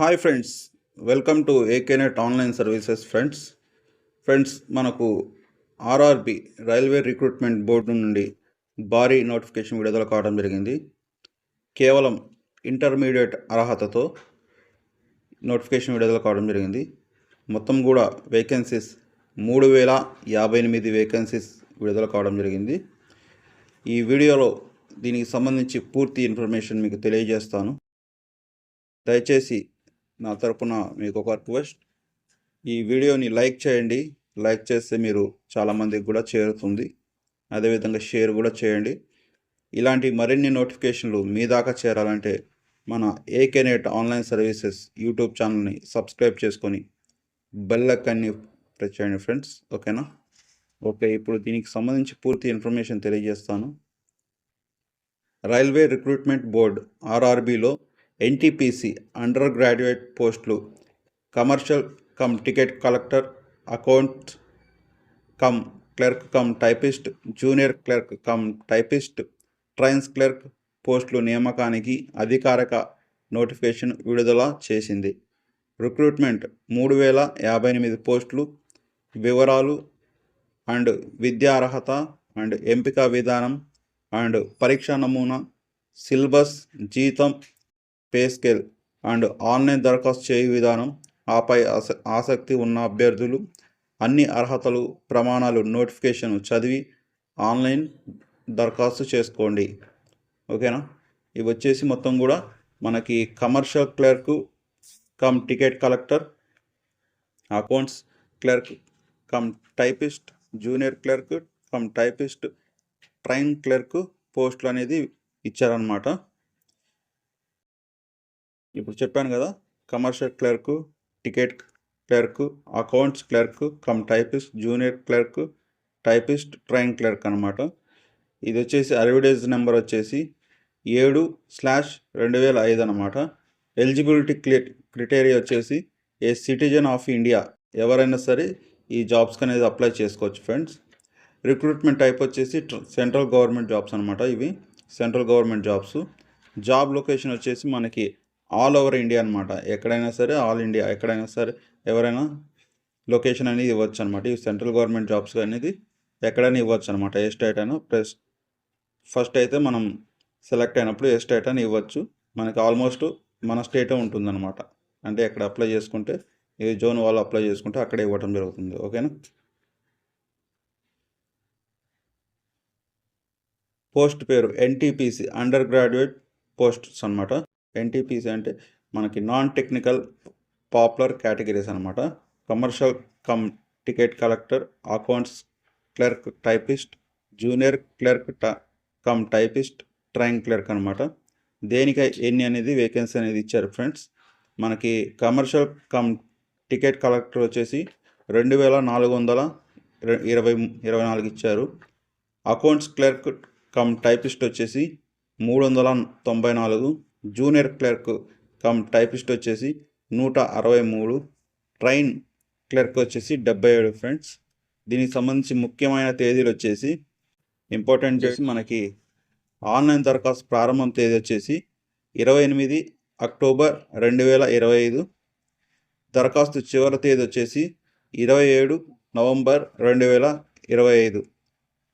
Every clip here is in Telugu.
Hi friends welcome to AK Net online services friends friends మనకు ఆర్ఆర్బి రైల్వే రిక్రూట్మెంట్ బోర్డు నుండి భారీ నోటిఫికేషన్ విడుదల కావడం జరిగింది. కేవలం ఇంటర్మీడియట్ అర్హతతో నోటిఫికేషన్ విడుదల కావడం జరిగింది. మొత్తం కూడా వేకెన్సీస్ మూడు వేల యాభై ఎనిమిది వేకెన్సీస్ విడుదల కావడం జరిగింది. ఈ వీడియోలో దీనికి సంబంధించి పూర్తి ఇన్ఫర్మేషన్ మీకు తెలియజేస్తాను. దయచేసి నా తరపున మీకు ఒక రిక్వెస్ట్ ఈ వీడియోని లైక్ చేయండి. లైక్ చేస్తే మీరు చాలామందికి కూడా చేరుతుంది. అదేవిధంగా షేర్ కూడా చేయండి. ఇలాంటి మరిన్ని నోటిఫికేషన్లు మీ దాకా చేరాలంటే మన AK Net online services YouTube ఛానల్ని సబ్స్క్రైబ్ చేసుకొని బెల్ ఐకాన్ని ప్రెస్ చేయండి ఫ్రెండ్స్. ఓకేనా? ఓకే ఇప్పుడు దీనికి సంబంధించి పూర్తి ఇన్ఫర్మేషన్ తెలియజేస్తాను. రైల్వే రిక్రూట్మెంట్ బోర్డ్ ఆర్ఆర్బిలో ఎన్టీపీసీ అండర్ గ్రాడ్యుయేట్ పోస్టులు commercial cum ticket collector account cum clerk cum typist junior clerk cum typist trains clerk పోస్టులు నియామకానికి అధికారిక నోటిఫికేషన్ విడుదల చేసింది. రిక్రూట్మెంట్ మూడు వేల యాభై ఎనిమిది పోస్టులు వివరాలు అండ్ విద్యా అర్హత అండ్ ఎంపిక విధానం అండ్ పరీక్ష నమూనా సిలబస్ జీతం పే స్కేల్ అండ్ ఆన్లైన్ దరఖాస్తు చేయు విధానం ఆపై ఆస ఆసక్తి ఉన్న అభ్యర్థులు అన్ని అర్హతలు ప్రమాణాలు నోటిఫికేషన్ చదివి ఆన్లైన్ దరఖాస్తు చేసుకోండి. ఓకేనా? ఇవి వచ్చేసి మొత్తం కూడా మనకి commercial clerk cum ticket collector accounts clerk cum typist junior clerk cum typist train clerk పోస్టులు అనేది ఇచ్చారనమాట ఇప్పుడు చెప్పాను కదా commercial clerk ticket clerk accounts clerk cum typist junior clerk typist train clerk అనమాట ఇది వచ్చేసి అడ్వర్టైజ్ నెంబర్ వచ్చేసి ఏడు స్లాష్ రెండు వేల ఐదు అనమాట ఎలిజిబిలిటీ క్లి క్రిటేరియా వచ్చేసి ఏ సిటిజన్ ఆఫ్ ఇండియా ఎవరైనా సరే ఈ జాబ్స్కి అనేది అప్లై చేసుకోవచ్చు ఫ్రెండ్స్ రిక్రూట్మెంట్ టైప్ వచ్చేసి సెంట్రల్ గవర్నమెంట్ జాబ్స్ అనమాట ఇవి central government jobs job location వచ్చేసి మనకి ఆల్ ఓవర్ ఇండియా అనమాట ఎక్కడైనా సరే ఆల్ ఇండియా ఎక్కడైనా సరే ఎవరైనా లొకేషన్ అనేది ఇవ్వచ్చు అనమాట ఈ సెంట్రల్ గవర్నమెంట్ జాబ్స్ అనేది ఎక్కడైనా ఇవ్వచ్చు అనమాట ఏ స్టేట్ అయినా ప్లస్ ఫస్ట్ అయితే మనం సెలెక్ట్ అయినప్పుడు ఏ స్టేట్ అయినా ఇవ్వచ్చు. మనకి ఆల్మోస్ట్ మన స్టేటే ఉంటుందన్నమాట. అంటే ఎక్కడ అప్లై చేసుకుంటే ఏ జోన్ వాళ్ళు అప్లై చేసుకుంటే అక్కడే ఇవ్వటం జరుగుతుంది. ఓకేనా? పోస్ట్ పేరు ఎన్టీపీసీ అండర్ గ్రాడ్యుయేట్ పోస్ట్స్ అనమాట ఎన్టీపీసీ అంటే మనకి నాన్ టెక్నికల్ పాపులర్ కేటగిరీస్ అనమాట commercial cum ticket collector accounts clerk typist junior clerk cum typist train clerk అనమాట దేనికి ఎన్ని అనేది వేకెన్సీ అనేది ఇచ్చారు ఫ్రెండ్స్ మనకి కమర్షియల్ కమ్ టికెట్ కలెక్టర్ వచ్చేసి రెండు వేల నాలుగు వందల ఇరవై ఇరవై నాలుగు ఇచ్చారు. అకౌంట్స్ క్లర్క్ కమ్ టైపిస్ట్ వచ్చేసి మూడు వందల తొంభై నాలుగు. జూనియర్ క్లర్క్ కమ్ టైపిస్ట్ వచ్చేసి నూట అరవై మూడు ట్రైన్ క్లర్క్ వచ్చేసి డెబ్బై ఏడు ఫ్రెండ్స్. దీనికి సంబంధించి ముఖ్యమైన తేదీలు వచ్చేసి ఇంపార్టెంట్ చేసి మనకి ఆన్లైన్ దరఖాస్తు ప్రారంభం తేదీ వచ్చేసి ఇరవై ఎనిమిది అక్టోబర్ రెండు వేల ఇరవై ఐదు. దరఖాస్తు చివరి తేదీ వచ్చేసి ఇరవై ఏడు నవంబర్ రెండు వేల ఇరవై ఐదు.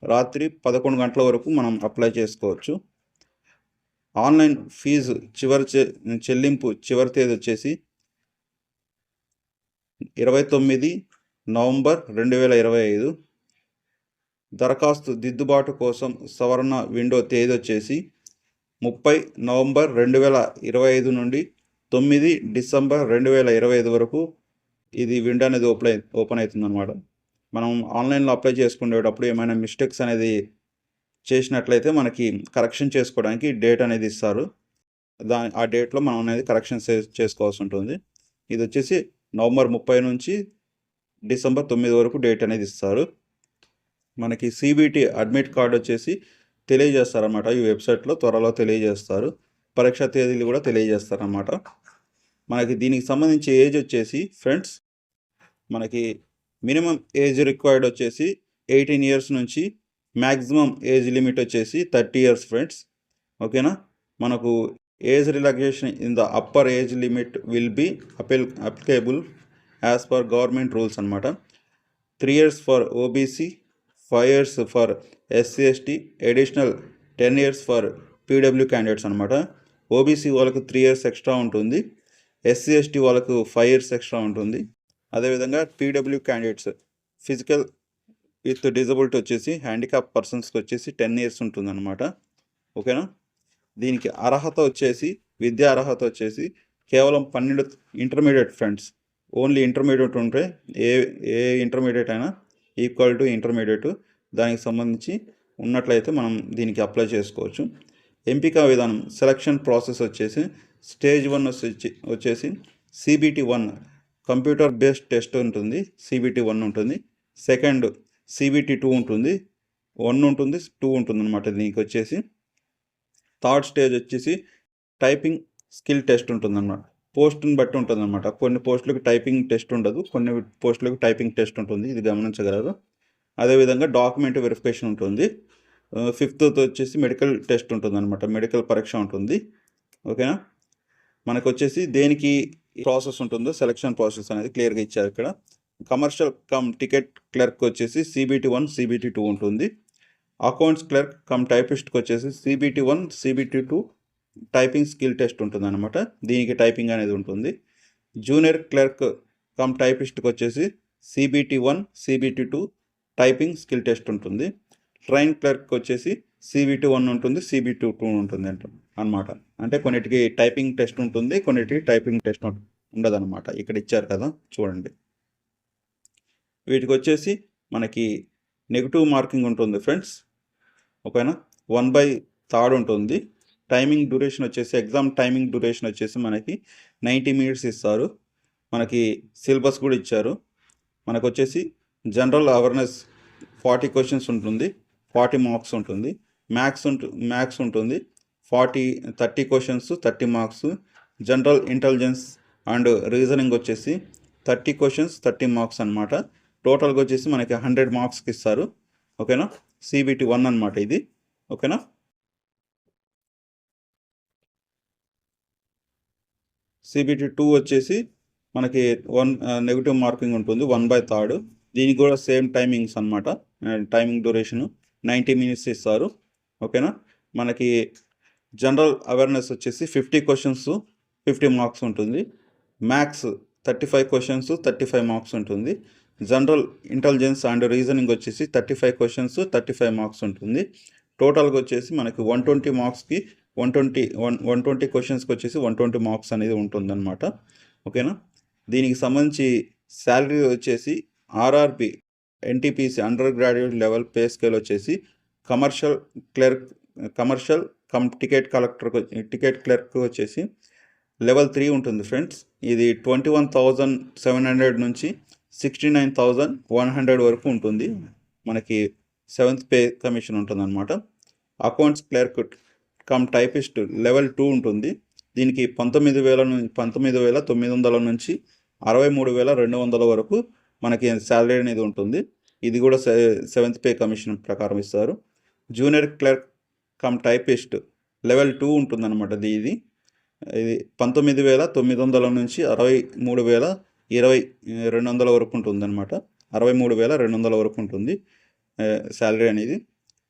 రాత్రి పదకొండు గంటల వరకు మనం అప్లై చేసుకోవచ్చు. ఆన్లైన్ ఫీజు చివరి చెల్లింపు చివరి తేదీ వచ్చేసి ఇరవై తొమ్మిది నవంబర్ రెండు వేల ఇరవై ఐదు. దరఖాస్తు దిద్దుబాటు కోసం సవరణ విండో తేదీ వచ్చేసి ముప్పై నవంబర్ రెండు వేల ఇరవై ఐదు నుండి తొమ్మిది డిసెంబర్ రెండు వేల ఇరవై ఐదు వరకు ఇది విండో అనేది ఓపెన్ ఓపెన్ అవుతుందన్నమాట. మనం ఆన్లైన్లో అప్లై చేసుకునేటప్పుడు ఏమైనా మిస్టేక్స్ అనేది చేసినట్లయితే మనకి కరెక్షన్ చేసుకోవడానికి డేట్ అనేది ఇస్తారు. దా ఆ డేట్లో మనం అనేది కరెక్షన్ చేసుకోవాల్సి ఉంటుంది. ఇది వచ్చేసి నవంబర్ ముప్పై నుంచి డిసెంబర్ తొమ్మిది వరకు డేట్ అనేది ఇస్తారు. మనకి సిబిటి అడ్మిట్ కార్డ్ వచ్చేసి తెలియజేస్తారన్నమాట. ఈ వెబ్సైట్లో త్వరలో తెలియజేస్తారు. పరీక్ష తేదీలు కూడా తెలియజేస్తారన్నమాట. మనకి దీనికి సంబంధించి ఏజ్ వచ్చేసి ఫ్రెండ్స్ మనకి మినిమం ఏజ్ రిక్వైర్డ్ వచ్చేసి ఎయిటీన్ ఇయర్స్ నుంచి మ్యాక్సిమం ఏజ్ లిమిట్ వచ్చేసి థర్టీ ఇయర్స్ ఫ్రెండ్స్. ఓకేనా? మనకు age relaxation in the upper age limit will be అపెల్ applicable as per government rules అనమాట three years for OBC five years for SC ST additional ten years for PW candidates అనమాట ఓబీసీ వాళ్ళకు త్రీ ఇయర్స్ ఎక్స్ట్రా ఉంటుంది. ఎస్సీ ఎస్టీ వాళ్ళకు ఫైవ్ ఇయర్స్ ఎక్స్ట్రా ఉంటుంది. అదేవిధంగా PW candidates physical with disability వచ్చేసి హ్యాండిక్యాప్ పర్సన్స్కి వచ్చేసి టెన్ ఇయర్స్ ఉంటుంది అనమాట ఓకేనా? దీనికి అర్హత వచ్చేసి విద్యా అర్హత వచ్చేసి కేవలం పన్నెండు ఇంటర్మీడియట్ ఫ్రెండ్స్. ఓన్లీ ఇంటర్మీడియట్ ఉంటే ఏ ఏ ఇంటర్మీడియట్ అయినా ఈక్వల్ టు ఇంటర్మీడియట్. దానికి సంబంధించి ఉన్నట్లయితే మనం దీనికి అప్లై చేసుకోవచ్చు. ఎంపిక విధానం సెలక్షన్ ప్రాసెస్ వచ్చేసి స్టేజ్ వన్ వచ్చి వచ్చేసి CBT one computer based test ఉంటుంది. సిబిటి వన్ ఉంటుంది. సెకండ్ సిబిటి టూ ఉంటుంది వన్ ఉంటుంది. టూ ఉంటుంది అనమాట దీనికి వచ్చేసి థర్డ్ స్టేజ్ వచ్చేసి టైపింగ్ స్కిల్ టెస్ట్ ఉంటుంది అన్నమాట పోస్ట్ని బట్టి ఉంటుంది అనమాట కొన్ని పోస్టులకు టైపింగ్ టెస్ట్ ఉండదు కొన్ని పోస్టులకు టైపింగ్ టెస్ట్ ఉంటుంది. ఇది గమనించగలరు. అదేవిధంగా డాక్యుమెంట్ వెరిఫికేషన్ ఉంటుంది. ఫిఫ్త్ వచ్చేసి మెడికల్ టెస్ట్ ఉంటుంది అనమాట మెడికల్ పరీక్ష ఉంటుంది. ఓకేనా? మనకు వచ్చేసి దేనికి ప్రాసెస్ ఉంటుందో సెలక్షన్ ప్రాసెస్ అనేది క్లియర్గా ఇచ్చారు ఇక్కడ. కమర్షియల్ కమ్ టికెట్ క్లర్క్ వచ్చేసి సిబిటి వన్ సిబిటి టూ ఉంటుంది. అకౌంట్స్ క్లర్క్ కమ్ టైపిస్ట్కి వచ్చేసి CBT one CBT two typing skill test ఉంటుంది అనమాట దీనికి టైపింగ్ అనేది ఉంటుంది. జూనియర్ క్లర్క్ కమ్ టైపిస్ట్కి వచ్చేసి CBT one CBT two typing skill test ఉంటుంది. ట్రైన్ క్లర్క్ వచ్చేసి సిబిటి వన్ ఉంటుంది సిబిటి టూ ఉంటుంది అంట అనమాట అంటే కొన్నిటికి టైపింగ్ టెస్ట్ ఉంటుంది కొన్నిటికి టైపింగ్ టెస్ట్ ఉండదు అనమాట ఇక్కడ ఇచ్చారు కదా చూడండి. వీటికి వచ్చేసి మనకి నెగిటివ్ మార్కింగ్ ఉంటుంది ఫ్రెండ్స్. ఓకేనా? వన్ బై థర్డ్ ఉంటుంది. టైమింగ్ డ్యూరేషన్ వచ్చేసి ఎగ్జామ్ టైమింగ్ డ్యూరేషన్ వచ్చేసి మనకి నైంటీ మినిట్స్ ఇస్తారు. మనకి సిలబస్ కూడా ఇచ్చారు. మనకు వచ్చేసి జనరల్ అవేర్నెస్ ఫార్టీ క్వశ్చన్స్ ఉంటుంది. ఫార్టీ మార్క్స్ ఉంటుంది. మ్యాథ్స్ ఉంటు మ్యాథ్స్ ఉంటుంది. Forty thirty questions thirty marks. General intelligence and reasoning వచ్చేసి థర్టీ క్వశ్చన్స్ థర్టీ మార్క్స్ అనమాట టోటల్గా వచ్చేసి మనకి హండ్రెడ్ మార్క్స్కి ఇస్తారు. ఓకేనా? సిబిటి వన్ అనమాట ఇది. ఓకేనా? సిబిటి టూ వచ్చేసి మనకి వన్ నెగిటివ్ మార్కింగ్ ఉంటుంది. వన్ బై థర్డ్ దీనికి కూడా సేమ్ టైమింగ్స్ అనమాట టైమింగ్ డ్యూరేషను నైంటీ మినిట్స్ ఇస్తారు. ఓకేనా? మనకి జనరల్ అవేర్నెస్ వచ్చేసి ఫిఫ్టీ క్వశ్చన్స్ ఫిఫ్టీ మార్క్స్ ఉంటుంది. Maths thirty five questions thirty five marks ఉంటుంది. జనరల్ ఇంటెలిజెన్స్ అండ్ రీజనింగ్ వచ్చేసి thirty five questions thirty five marks ఉంటుంది. టోటల్గా వచ్చేసి మనకి వన్ ట్వంటీ మార్క్స్కి one twenty one one twenty క్వశ్చన్స్కి వచ్చేసి వన్ ట్వంటీ మార్క్స్ అనేది ఉంటుందన్నమాట. ఓకేనా? దీనికి సంబంధించి శాలరీ వచ్చేసి RRB NTPC under graduate level pay scale వచ్చేసి commercial clerk commercial cum ticket collector ticket clerk వచ్చేసి లెవెల్ త్రీ ఉంటుంది ఫ్రెండ్స్ ఇది twenty one thousand seven hundred నుంచి sixty nine thousand one hundred వరకు ఉంటుంది. మనకి సెవెంత్ పే కమిషన్ ఉంటుందన్నమాట. Accounts clerk cum typist level two ఉంటుంది. దీనికి పంతొమ్మిది వేల నుంచి పంతొమ్మిది వేల తొమ్మిది వందల నుంచి అరవై మూడు వేల రెండు వందల వరకు మనకి శాలరీ అనేది ఉంటుంది. ఇది కూడా సెవెంత్ పే కమిషన్ ప్రకారం ఇస్తారు. Junior clerk cum typist level two ఉంటుందన్నమాట. ఇది ఇది పంతొమ్మిది వేల తొమ్మిది వందల నుంచి అరవై మూడు వేల ఇరవై రెండు వందల వరకు ఉంటుందన్నమాట. అరవై మూడు వేల రెండు వందల వరకు ఉంటుంది శాలరీ అనేది.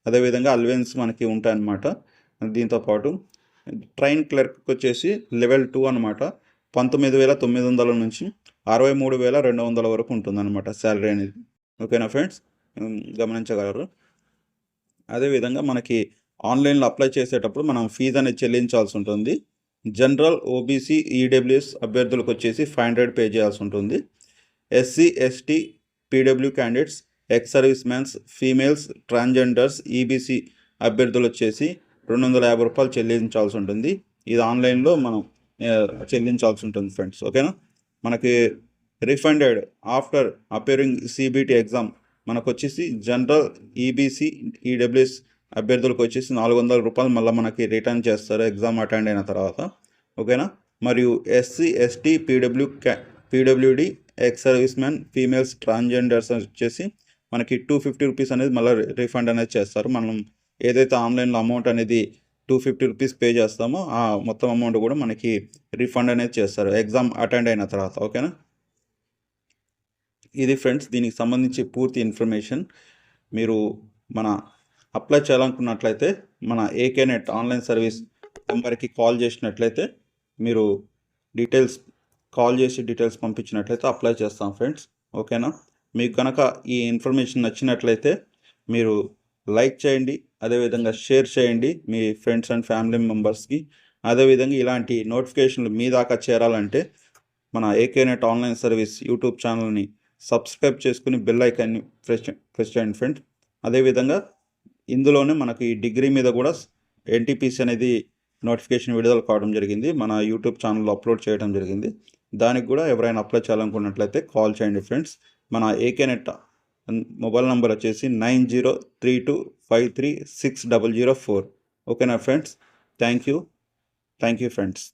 అదేవిధంగా అల్వెన్స్ మనకి ఉంటాయన్నమాట. దీంతో పాటు ట్రైన్ క్లర్క్ వచ్చేసి లెవెల్ టూ అనమాట పంతొమ్మిది వేల తొమ్మిది వందల నుంచి అరవై మూడు వేల రెండు వందల వరకు ఉంటుందన్నమాట శాలరీ అనేది. ఓకేనా ఫ్రెండ్స్? గమనించగలరు. అదేవిధంగా మనకి ఆన్లైన్లో అప్లై చేసేటప్పుడు మనం ఫీజు అనేది చెల్లించాల్సి ఉంటుంది. జనరల్ ఓబీసీ ఈడబ్ల్యూఎస్ అభ్యర్థులకు వచ్చేసి ఫైవ్ హండ్రెడ్ పే చేయాల్సి ఉంటుంది. SC ST PW candidates ex service mans females transgenders EBC అభ్యర్థులు వచ్చేసి రెండు వందల యాభై రూపాయలు చెల్లించాల్సి ఉంటుంది. ఇది ఆన్లైన్లో మనం చెల్లించాల్సి ఉంటుంది ఫ్రెండ్స్. ఓకేనా? మనకి refunded after appearing CBT exam మనకు వచ్చేసి జనరల్ ఈబీసీ ఈడబ్ల్యూఎస్ అభ్యర్థులకు వచ్చేసి నాలుగు వందల రూపాయలు మళ్ళీ మనకి రిటర్న్ చేస్తారు ఎగ్జామ్ అటెండ్ అయిన తర్వాత. ఓకేనా? మరియు ఎస్సీ ఎస్టీ పీడబ్ల్యూ క్యా PWD ex service man females transgenders వచ్చేసి మనకి టూ ఫిఫ్టీ రూపీస్ అనేది మళ్ళీ రిఫండ్ అనేది చేస్తారు. మనం ఏదైతే ఆన్లైన్లో అమౌంట్ అనేది టూ ఫిఫ్టీ రూపీస్ పే చేస్తామో ఆ మొత్తం అమౌంట్ కూడా మనకి రీఫండ్ అనేది చేస్తారు ఎగ్జామ్ అటెండ్ అయిన తర్వాత. ఓకేనా? ఇది ఫ్రెండ్స్ దీనికి సంబంధించి పూర్తి ఇన్ఫర్మేషన్. మీరు మన అప్లై చేయాలనుకున్నట్లయితే మన ఏకే నెట్ ఆన్లైన్ సర్వీస్ నెంబర్కి కాల్ చేసినట్లయితే మీరు డీటెయిల్స్ కాల్ చేసి డీటెయిల్స్ పంపించినట్లయితే అప్లై చేస్తాం ఫ్రెండ్స్. ఓకేనా? మీకు కనుక ఈ ఇన్ఫర్మేషన్ నచ్చినట్లయితే మీరు లైక్ చేయండి అదేవిధంగా షేర్ చేయండి మీ ఫ్రెండ్స్ అండ్ ఫ్యామిలీ మెంబర్స్కి. అదేవిధంగా ఇలాంటి నోటిఫికేషన్లు మీ దాకా చేరాలంటే మన AK net online service YouTube ఛానల్ని సబ్స్క్రైబ్ చేసుకుని బెల్ ఐకాన్ని ప్రెస్ ప్రెస్ చేయండి ఫ్రెండ్స్. అదేవిధంగా ఇందులోనే మనకి ఈ డిగ్రీ మీద కూడా ఎన్టీపీసీ అనేది నోటిఫికేషన్ విడుదల కావడం జరిగింది. మన యూట్యూబ్ ఛానల్లో అప్లోడ్ చేయడం జరిగింది. దానికి కూడా ఎవరైనా అప్లై చేయాలనుకున్నట్లయితే కాల్ చేయండి ఫ్రెండ్స్. మన ఏకే నెట్ మొబైల్ నెంబర్ వచ్చేసి nine zero three two five three six double zero four. ఓకేనా friends? Thank you. Thank you friends.